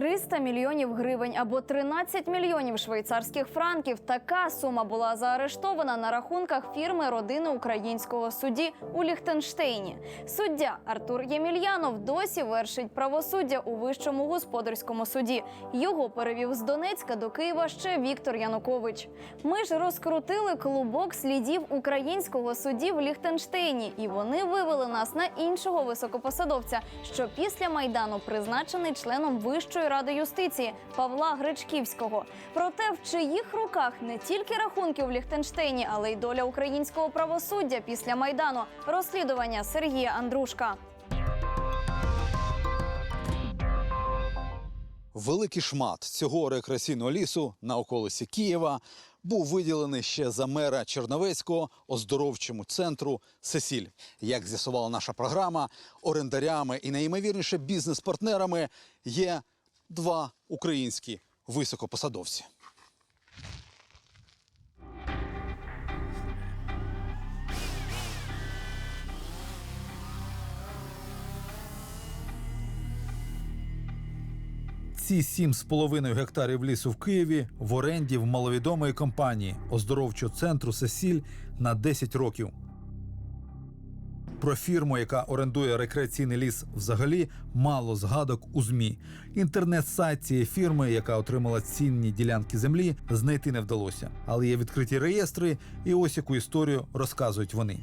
300 мільйонів гривень або 13 мільйонів швейцарських франків. Така сума була заарештована на рахунках фірми родини українського судді у Ліхтенштейні. Суддя Артур Ємельянов досі вершить правосуддя у вищому господарському суді. Його перевів з Донецька до Києва ще Віктор Янукович. Ми ж розкрутили клубок слідів українського судді в Ліхтенштейні, і вони вивели нас на іншого високопосадовця, що після майдану призначений членом Вищої ради юстиції Павла Гречківського. Проте в чиїх руках не тільки рахунки в Ліхтенштейні, але й доля українського правосуддя після майдану. Розслідування Сергія Андрушка. Великий шмат цього рекреаційного лісу на околиці Києва був виділений ще за мера Черновецького оздоровчому центру Сесіль. Як з'ясувала наша програма, орендарями і найімовірніше бізнес-партнерами є два українські високопосадовці. Ці 7,5 гектарів лісу в Києві в оренді в маловідомої компанії оздоровчого центру Сесіль на 10 років. Про фірму, яка орендує рекреаційний ліс, взагалі мало згадок у змі. Інтернет-сайт цієї фірми, яка отримала цінні ділянки землі, знайти не вдалося. Але є відкриті реєстри, і ось яку історію розказують вони.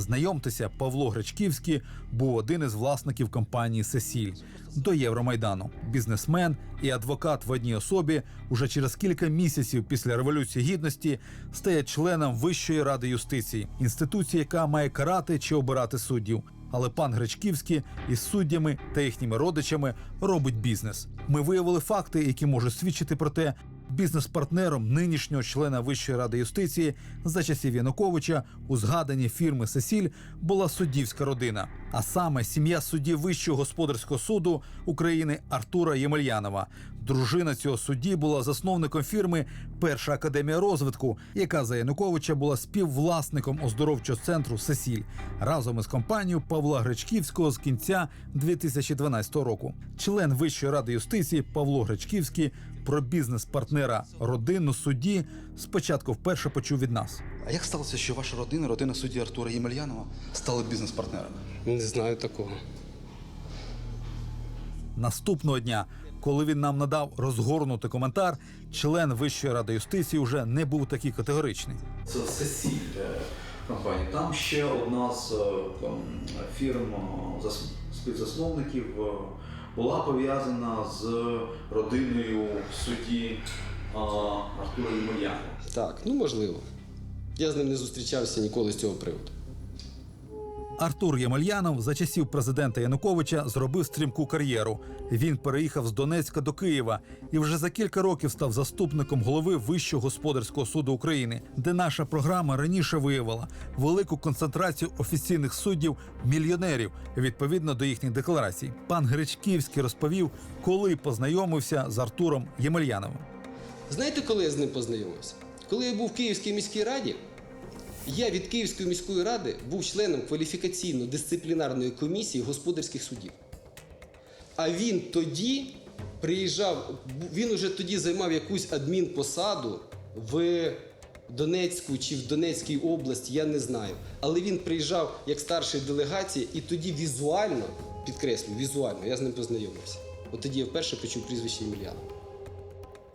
Знайомтеся, Павло Гречківський був один із власників компанії Сесіль до Євромайдану. Бізнесмен і адвокат в одній особі уже через кілька місяців після революції гідності стає членом Вищої ради юстиції, інституції, яка має карати чи обирати суддів. Але пан Гречківський із суддями та їхніми родичами робить бізнес. Ми виявили факти, які можуть свідчити про те, бізнес-партнером нинішнього члена Вищої ради юстиції за часів Януковича у згаданні фірми Сесіль була суддівська родина, а саме сім'я судді Вищого господарського суду України Артура Ємельянова. Дружина цього судді була засновником фірми Перша академія розвитку, яка за Януковича була співвласником оздоровчого центру Сесіль разом із компанією Павла Гречківського з кінця 2012 року. Член Вищої ради юстиції Павло Гречківський про бізнес-партнера родину судді спочатку вперше почув від нас. А як сталося, що ваша родина, родина судді Артура Ємельянова, стали бізнес-партнерами? Не знаю такого. Наступного дня, коли він нам надав розгорнутий коментар, член Вищої ради юстиції вже не був такий категоричний. Це Сесіль компанія. Там ще одна з е, там, фірм е, співзасновників е, була пов'язана з родиною судді Артура Ємельянова. Так, ну можливо. Я з ним не зустрічався ніколи з цього приводу. Артур Ємельянов за часів президента Януковича зробив стрімку кар'єру. Він переїхав з Донецька до Києва і вже за кілька років став заступником голови Вищого господарського суду України, де наша програма раніше виявила велику концентрацію офіційних суддів мільйонерів відповідно до їхніх декларацій. Пан Гречківський розповів, коли познайомився з Артуром Ємельяновим. Знаєте, коли я з ним познайомився? Коли я був в Київській міській раді, я від Київської міської ради був членом кваліфікаційно-дисциплінарної комісії господарських судів. А він тоді приїжджав, він уже тоді займав якусь адмінпосаду в Донецьку чи в Донецькій області, я не знаю. Але він приїжджав як старший делегації, і тоді візуально, підкреслюю, візуально, я з ним познайомився. От тоді я вперше почув прізвище Ємельянова.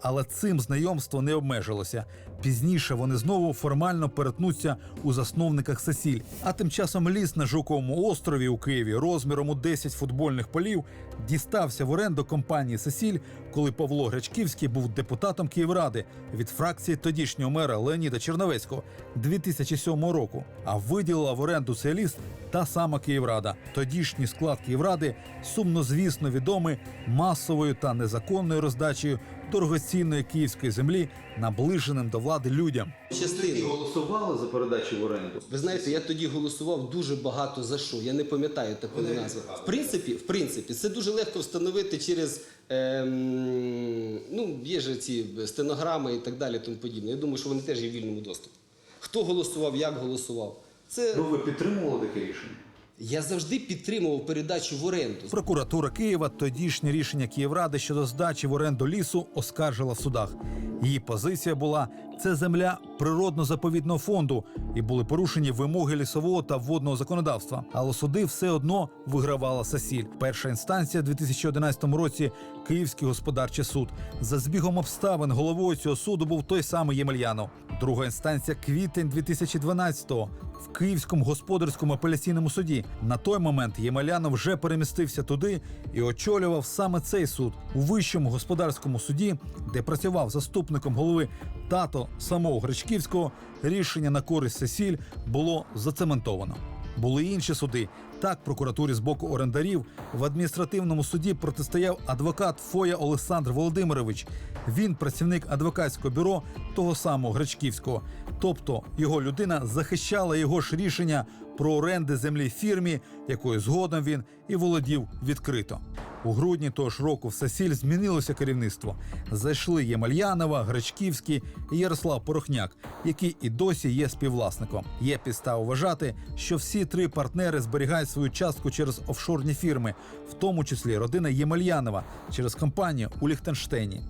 Але цим знайомство не обмежилося. Пізніше вони знову формально перетнуться у засновниках Сесіль. А тим часом ліс на Жуковому острові у Києві розміром у 10 футбольних полів дістався в оренду компанії Сесіль, коли Павло Гречківський був депутатом Київради від фракції тодішнього мера Леоніда Черновецького 2007 року. А виділила в оренду цей ліс та сама Київрада. Тодішній склад Київради сумнозвісно відомий масовою та незаконною роздачею дорогоцінної київської землі наближеним до влади людям. Частину. Голосували за передачу в оренду. Ви знаєте, я тоді голосував дуже багато за що. Я не пам'ятаю такої назви. В принципі, в принципі, це дуже легко встановити через ем, ну, є ж ці стенограми і так далі, тому подібне. Я думаю, що вони теж є в вільному доступі. Хто голосував, як голосував. Це Ну ви підтримували таке рішення? Я завжди підтримував передачу в оренду. Прокуратура Києва тодішнє рішення Київради щодо здачі в оренду лісу оскаржила в судах. Її позиція була це земля природно-заповідного фонду, і були порушені вимоги лісового та водного законодавства. Але суди все одно вигравала Сасіль. Перша інстанція у 2011 році Київський господарчий суд. За збігом обставин головою цього суду був той самий Ємельянов. Друга інстанція квітень 2012-го в Київському господарському апеляційному суді. На той момент Ємелянов вже перемістився туди і очолював саме цей суд у вищому господарському суді, де працював заступником голови тато самого Гречківського. Рішення на користь Сесіль було зацементовано. Були інші суди. Так, прокуратурі з боку орендарів в адміністративному суді протистояв адвокат Фоя Олександр Володимирович. Він працівник адвокатського бюро того самого Гречківського. Тобто його людина захищала його ж рішення про оренди землі фірмі, якою згодом він і володів відкрито. У грудні того ж року в Сасіль змінилося керівництво. Зайшли Ємельянова, Гречківський і Ярослав Порохняк, який і досі є співвласником. Є підстава вважати, що всі три партнери зберігають свою частку через офшорні фірми, в тому числі родина Ємельянова через компанію у Ліхтенштейні.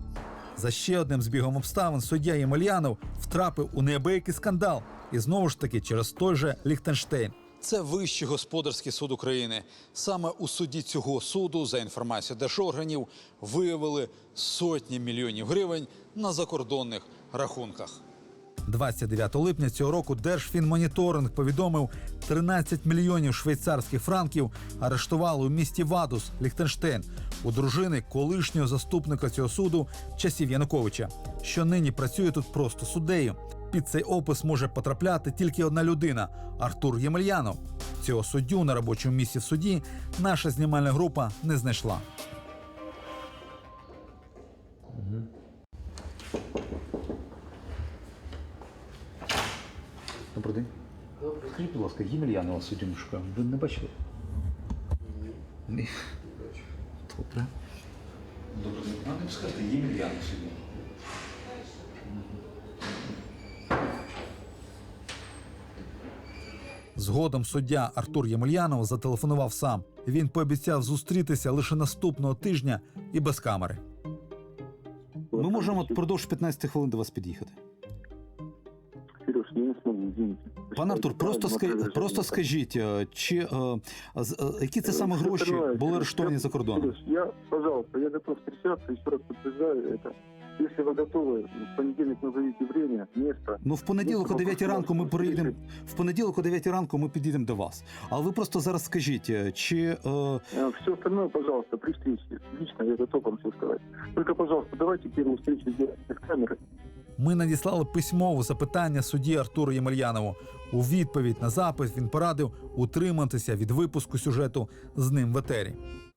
За ще одним збігом обставин суддя Ємельянов втрапив у неабиякий скандал. І знову ж таки через той же Ліхтенштейн. Це Вищий господарський суд України. Саме у суді цього суду, за інформацією держорганів, виявили сотні мільйонів гривень на закордонних рахунках. 29 липня цього року Держфінмоніторинг повідомив 13 мільйонів швейцарських франків арештували у місті Вадус, Ліхтенштейн, у дружини колишнього заступника цього суду часів Януковича, що нині працює тут просто суддею. Під цей опис може потрапляти тільки одна людина Артур Ємельянов. Цього суддю на робочому місці в суді наша знімальна група не знайшла. Ємельянова ми. Ви не бачили? Ні. Ні. Добре. Добре, а не скажете, Ємельянов сьогодні. Згодом суддя Артур Ємельянов зателефонував сам. Він пообіцяв зустрітися лише наступного тижня і без камери. Ми можемо впродовж 15 хвилин до вас під'їхати. Пане Артур, просто ска... просто скажіть, е, чи е, з- е, які це саме гроші були арештовані за кордоном? Сереж, я, пожалуйста, я готов встречаться, еще раз подтверждаю это. Если вы готовы, в понедельник назовите время, место. Ну, в понеділок о 9 ранку ми приїдемо. В понеділок о 9 ранку ми підійдемо до вас. Але ви просто зараз скажіть, е, чи е, Все остальное, пожалуйста, при встрече. Лично я готов вам все сказать. Только, пожалуйста, давайте первую встречу сделаем без камеры. Ми надіслали письмове запитання судді Артуру Ємельянову. У відповідь на запит він порадив утриматися від випуску сюжету з ним в етері.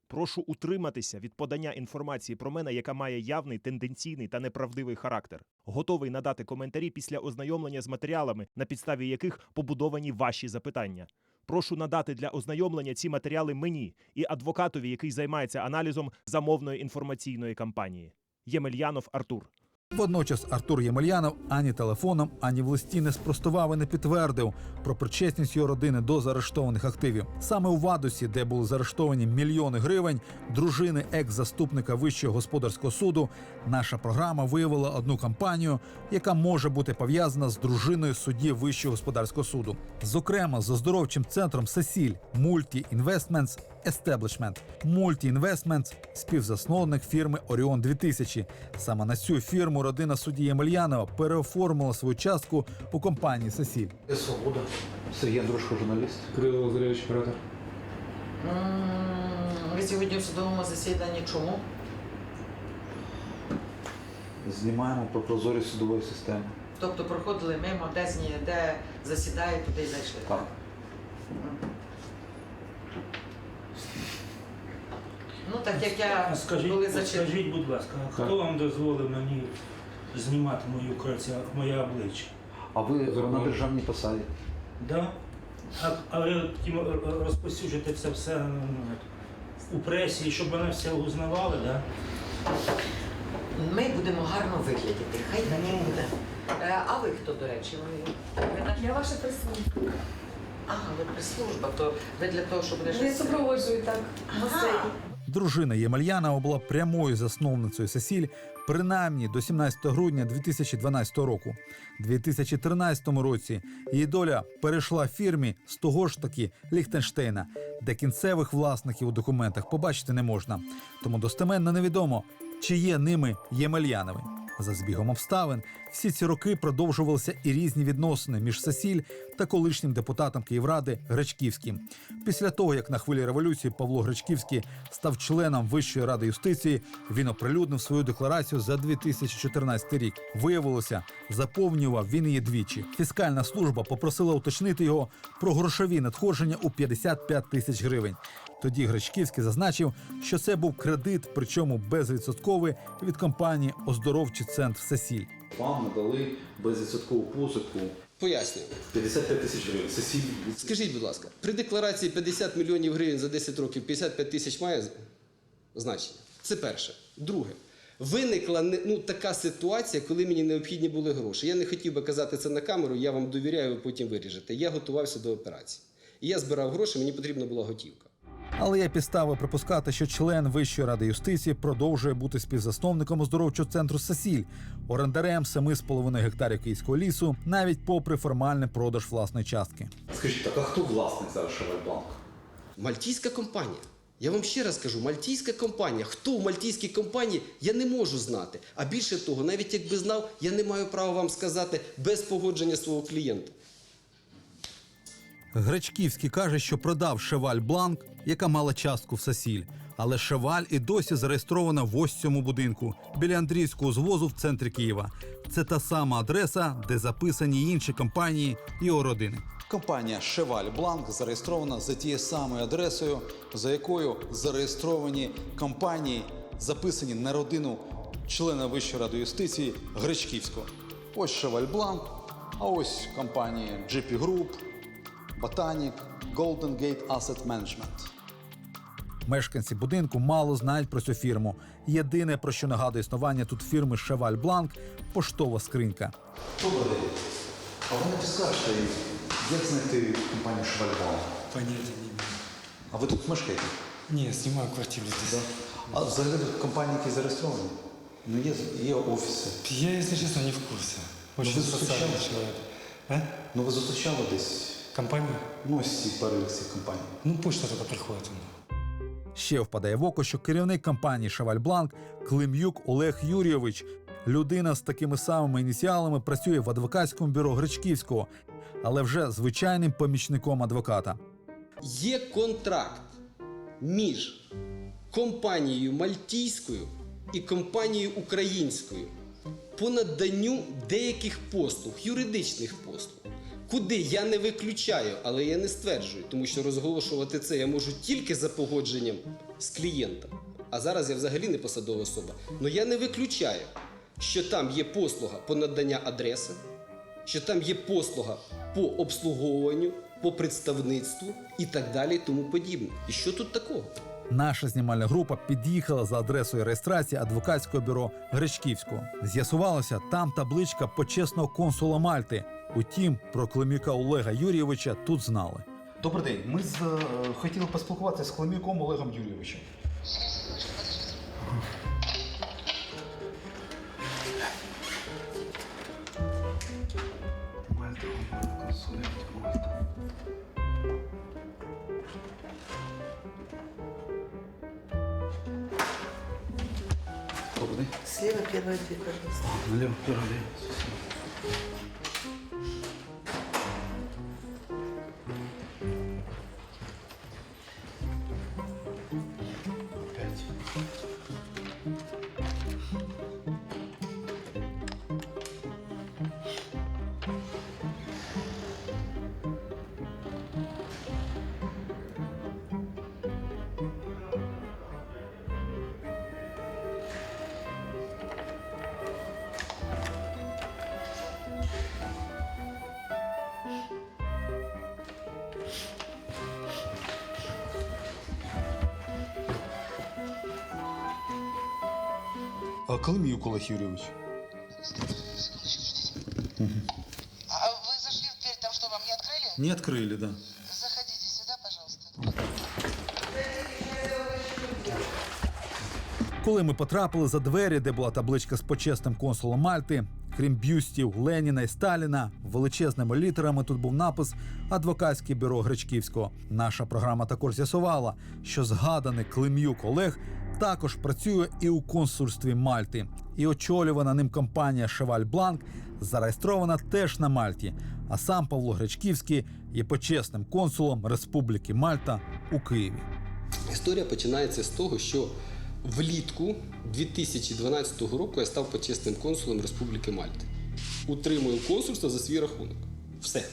Прошу утриматися від подання інформації про мене, яка має явний тенденційний та неправдивий характер. Готовий надати коментарі після ознайомлення з матеріалами, на підставі яких побудовані ваші запитання. Прошу надати для ознайомлення ці матеріали мені і адвокатові, який займається аналізом замовної інформаційної кампанії. Ємельянов Артур. Водночас Артур Ємельянов ані телефоном, ані в листі не спростував і не підтвердив про причетність його родини до заарештованих активів. Саме у Вадусі, де були заарештовані мільйони гривень, дружини екс-заступника Вищого господарського суду, наша програма виявила одну компанію, яка може бути пов'язана з дружиною судді Вищого господарського суду. Зокрема, з оздоровчим центром Сесіль Multi Investments Establishment. Multi Investments – співзасновник фірми Оріон 2000. Саме на цю фірму родина судді Ємельянова переоформила свою частку у компанії Сесіль. Свобода. Сергій Андрушко, журналіст. Кирило Лазаревич, оператор. М, Ви сьогодні в судовому засіданні чому? Знімаємо про прозорість судової системи. Тобто проходили мимо, де зні, де засідають, туди й зайшли. Так. Мгм. Ну так як я Скажіть, коли зачитала. скажіть, будь ласка, а хто вам дозволив мені знімати мою краця, моє обличчя? А ви на державній посаді? Да? А, а ви е, розповсюджуєте це все ну, у пресі, щоб мене все узнавали, да? Ми будемо гарно виглядіти, хай так і буде. Е, А ви хто, до речі? Ви, ви наш- Я ваша прислуга. Ага, ви прес-служба, то ви для того, щоб не Вони супроводжують так гостей. Дружина Ємельянова була прямою засновницею Сесіль принаймні до 17 грудня 2012 року. У 2013 році її доля перейшла фірмі з того ж таки Ліхтенштейна, де кінцевих власників у документах побачити не можна. Тому достеменно невідомо, чи є ними Ємельянови. За збігом обставин всі ці роки продовжувалися і різні відносини між Сесіль та колишнім депутатом Київради Гречківським. Після того, як на хвилі революції Павло Гречківський став членом Вищої ради юстиції, він оприлюднив свою декларацію за 2014 рік. Виявилося, заповнював він її двічі. Фіскальна служба попросила уточнити його про грошові надходження у 55 тисяч гривень. Тоді Гречківський зазначив, що це був кредит, причому безвідсотковий від компанії Оздоровчий центр Сесіль. Вам надали безвідсоткову позику Пояснюю. 55 тисяч гривень. Це сім Скажіть, будь ласка, при декларації 50 мільйонів гривень за 10 років 55 тисяч має значення? Це перше. Друге. Виникла ну, така ситуація, коли мені необхідні були гроші. Я не хотів би казати це на камеру, я вам довіряю, ви потім виріжете. Я готувався до операції. І я збирав гроші, мені потрібна була готівка. Але є підстави припускати, що член Вищої ради юстиції продовжує бути співзасновником оздоровчого центру Сесіль, орендарем 7,5 гектарів київського лісу, навіть попри формальний продаж власної частки. Скажіть, так а хто власник зараз Шевальбанк? Мальтійська компанія. Я вам ще раз кажу, мальтійська компанія. Хто в мальтійській компанії, я не можу знати. А більше того, навіть якби знав, я не маю права вам сказати без погодження свого клієнта. Гречківський каже, що продав Шеваль Бланк, яка мала частку в Сесіль. Але Шеваль і досі зареєстрована в ось цьому будинку біля Андрійського звозу в центрі Києва. Це та сама адреса, де записані інші компанії його родини. Компанія Шеваль Бланк зареєстрована за тією самою адресою, за якою зареєстровані компанії, записані на родину члена Вищої ради юстиції Гречківського. Ось Шеваль Бланк, а ось компанії GP Group, Botanic, Golden Gate Asset Management. Мешканці будинку мало знають про цю фірму. Єдине, про що нагадує існування тут фірми Шеваль Бланк поштова скринька. Добрий. А ви не підскажете, як знайти компанію Шевальбанк? Понятия не имею. А ви тут мешкаєте? Не, снимаю квартиру здесь. А взагалі тут компанії, які зареєстровані? Ну є, є офіси. Я, если честно, не в курсе. Очень вы социальный встречались? человек. А? Ну ви зустрічали десь Компания? ну, ось ці перелік цих компаній. Ну, почта только приходит. Ще впадає в око, що керівник компанії Шеваль Бланк Клим'юк Олег Юрійович, людина з такими самими ініціалами, працює в адвокатському бюро Гречківського, але вже звичайним помічником адвоката. Є контракт між компанією мальтійською і компанією українською по наданню деяких послуг, юридичних послуг, куди я не виключаю, але я не стверджую, тому що розголошувати це я можу тільки за погодженням з клієнтом. А зараз я взагалі не посадова особа. Але я не виключаю, що там є послуга по надання адреси, що там є послуга по обслуговуванню, по представництву і так далі, і тому подібне. І що тут такого? Наша знімальна група під'їхала за адресою реєстрації адвокатського бюро Гречківського. З'ясувалося, там табличка почесного консула Мальти. Утім, про Климюка Олега Юрійовича тут знали. Добрий день. Ми з, е, хотіли поспілкуватися з Хлемюком Олегом Юрійовичем. Добрий Слева первая дверь, пожалуйста. Налево, первый день. А коли мій укол, Юрійович? А вы зашли в дверь, там що вам не відкрили? Не відкрили, так. да. Заходите сюда, пожалуйста. Коли ми потрапили за двері, де була табличка з почесним консулом Мальти, крім б'юстів Леніна і Сталіна, величезними літерами тут був напис Адвокатське бюро Гречківського. Наша програма також з'ясувала, що згаданий Клим'юк Олег також працює і у консульстві Мальти. І очолювана ним компанія Шеваль Бланк зареєстрована теж на Мальті. А сам Павло Гречківський є почесним консулом Республіки Мальта у Києві. Історія починається з того, що влітку 2012 року я став почесним консулом Республіки Мальти. Утримую консульство за свій рахунок. Все.